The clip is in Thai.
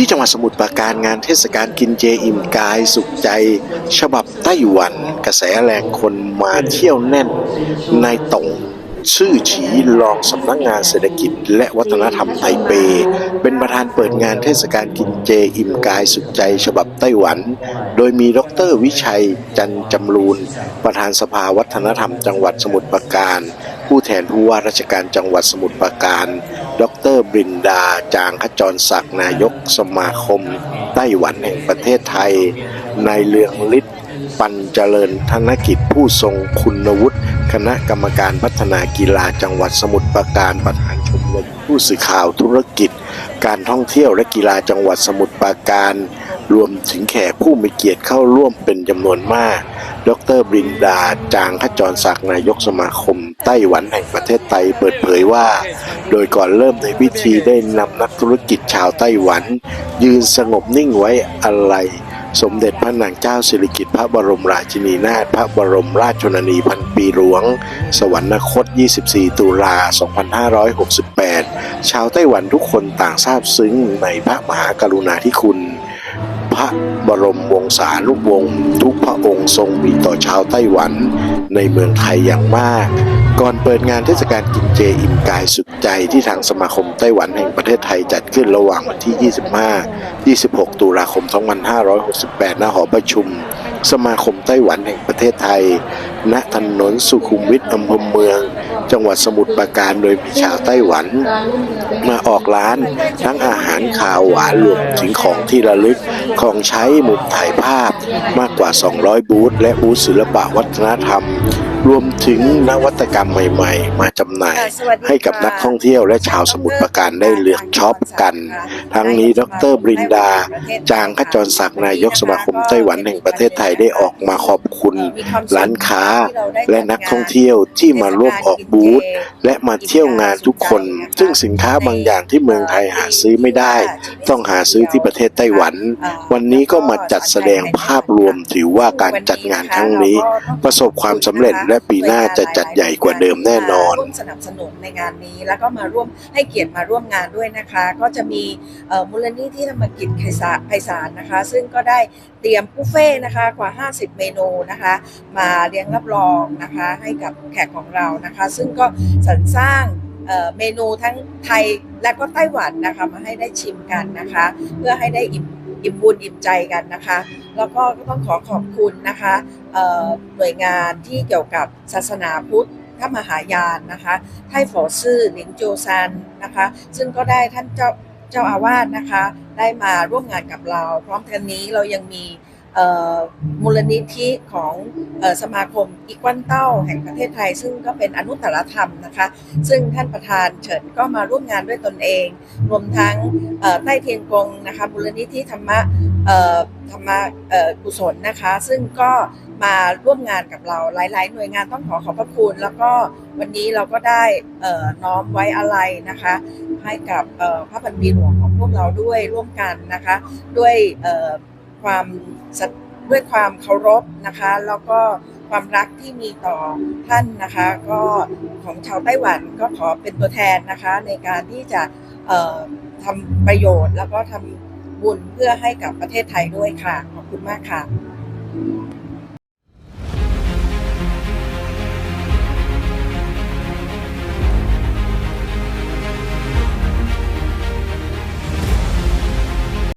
ที่จังหวัดสมุทรปราการงานเทศกาลกินเจอิ่มกายสุขใจ ฉบับไต้หวัน กระแสแรงคนมาเที่ยวแน่นนายตงชื่อฉีรองสำนักงานเศรษฐกิจ และวัฒนธรรมไทเป เป็นประธานเปิดงานเทศกาลกินเจอิ่มกายสุขใจ ฉบับไต้หวัน โดยมีดรวิชัย จันจำรูน ประธานสภาวัฒนธรรมจังหวัดสมุทรปราการ ผู้แทนผู้ว่าราชการจังหวัดสมุทรปราการ ดรบรินดา จางขจรศักดิ์นายกสมาคม ไต้หวันแห่งประเทศไทย นายเลืองฤทธิ์ปันเจริญธนกิจผู้ทรงคุณวุฒิคณะกรรมการพัฒนากีฬาจังหวัดสมุทรปราการประธานชมรมผู้สื่อข่าวธุรกิจ การท่องเที่ยวและกีฬาจังหวัดสมุทรปราการ รวมถึงแขกผู้มีเกียรติเข้าร่วมเป็นจำนวนมาก ดรบรินดา จางขจรศักดิ์นายกสมาคม ไต้หวันแห่งประเทศไทยเปิดเผยว่า โดยก่อนเริ่มในพิธีได้นำนักธุรกิจชาวไต้หวัน ยืนสงบนิ่งไว้อาลัยสมเด็จพระนางเจ้าสิริกิติ์พระบรมราชินีนาถพระบรมราชชนนีพันปีหลวง สวรรคต 24 ตุลา 2568 ชาวไต้หวันทุกคนต่างซาบซึ้งในพระมหากรุณาธิคุณ ระบรมวงศานุวงศ์ทุกพระองค์ทรงมีต่อชาวไต้หวันในเมืองไทยอย่างมาก ก่อนเปิดงานเทศกาลกินเจอิ่มกายสุขใจที่ทางสมาคมไต้หวันแห่งประเทศไทยจัดขึ้นระหว่างวันที่ 25 26 ตุลาคม 2568 ณ หอประชุม สมาคมไต้หวันแห่งประเทศไทย ณ ถนนสุขุมวิทอำเภอเมือง จังหวัดสมุทรปราการโดยมีชาวไต้หวัน มาออกร้านทั้งอาหารขาวหวานรวมถึงของที่ระลึกของใช้มุมถ่ายภาพมากกว่า 200 บูธและบูธศิลปะวัฒนธรรม รวมถึงนวัตกรรมใหม่ๆ มาจำหน่าย ให้กับนักท่องเที่ยวและชาวสมุทรปราการได้เลือกช็อปกัน ทั้งนี้ดรบรินดา จางขจรศักดิ์นายกสมาคมไต้หวันแห่งประเทศไทยได้ออกมาขอบคุณ ร้านค้า และนักท่องเที่ยวที่มาร่วมออกบูธและมาเที่ยวงานทุกคน ซึ่งสินค้าบางอย่างที่เมืองไทยหาซื้อไม่ได้ ต้องหาซื้อที่ประเทศไต้หวัน วันนี้ก็มาจัดแสดงภาพรวมถือว่าการจัดงานครั้งนี้ ประสบความสำเร็จและปีหน้าจะจัดใหญ่กว่าเดิมแน่นอน ร่วมสนับสนุนในงานนี้ แล้วก็มาร่วมให้เกียรติมาร่วมงานด้วยนะคะ ก็จะมีเอ่อมูลนิธิธรรมกิจไพศาลไพศาลนะคะ ซึ่งก็ได้เตรียมบุฟเฟ่ต์นะคะกว่า 50 เมนูนะคะ มาเลี้ยงรับรองนะคะ ให้กับแขกของเรานะคะ ซึ่งก็สรรสร้างเอ่อเมนูทั้งไทยและก็ไต้หวันนะคะมาให้ได้ชิมกันนะคะ เพื่อให้ได้อิ่ม อิ่มบุญอิ่มใจกันนะคะ แล้วก็ก็ต้องขอขอบคุณนะคะหน่วยงานที่เกี่ยวกับศาสนาพุทธพระมหายานนะคะไทฝอซื่อหลิงโจซันนะคะ ซึ่งก็ได้ท่านเจ้าเจ้าอาวาสนะคะ ได้มาร่วมงานกับเรา พร้อมกันนี้เรายังมี มูลนิธิของอสมาคมอีกวันเต้าแห่งประเทศไทย ซึ่งก็เป็นอนุตตรธรรมนะคะ ซึ่งท่านประธานเฉินก็มาร่วมงานด้วยตนเอง รวมทั้งใต้เทียนกงนะคะมูลนิธิธรรมะธรรมะกุศลนะคะ ซึ่งก็มาร่วมงานกับเราหลาย ๆ หน่วยงานต้องขอขอบพระคุณ แล้วก็วันนี้เราก็ได้น้อมไว้อะไรนะคะ ให้กับพระพันปีหลวงของพวกเราด้วยร่วมกันนะคะ ด้วย ความด้วยความเคารพนะคะ แล้วก็ความรักที่มีต่อท่านนะคะ ก็ของชาวไต้หวันก็ขอเป็นตัวแทนนะคะ ในการที่จะทำประโยชน์แล้วก็ทำบุญเพื่อให้กับประเทศไทยด้วยค่ะ ขอบคุณมากค่ะ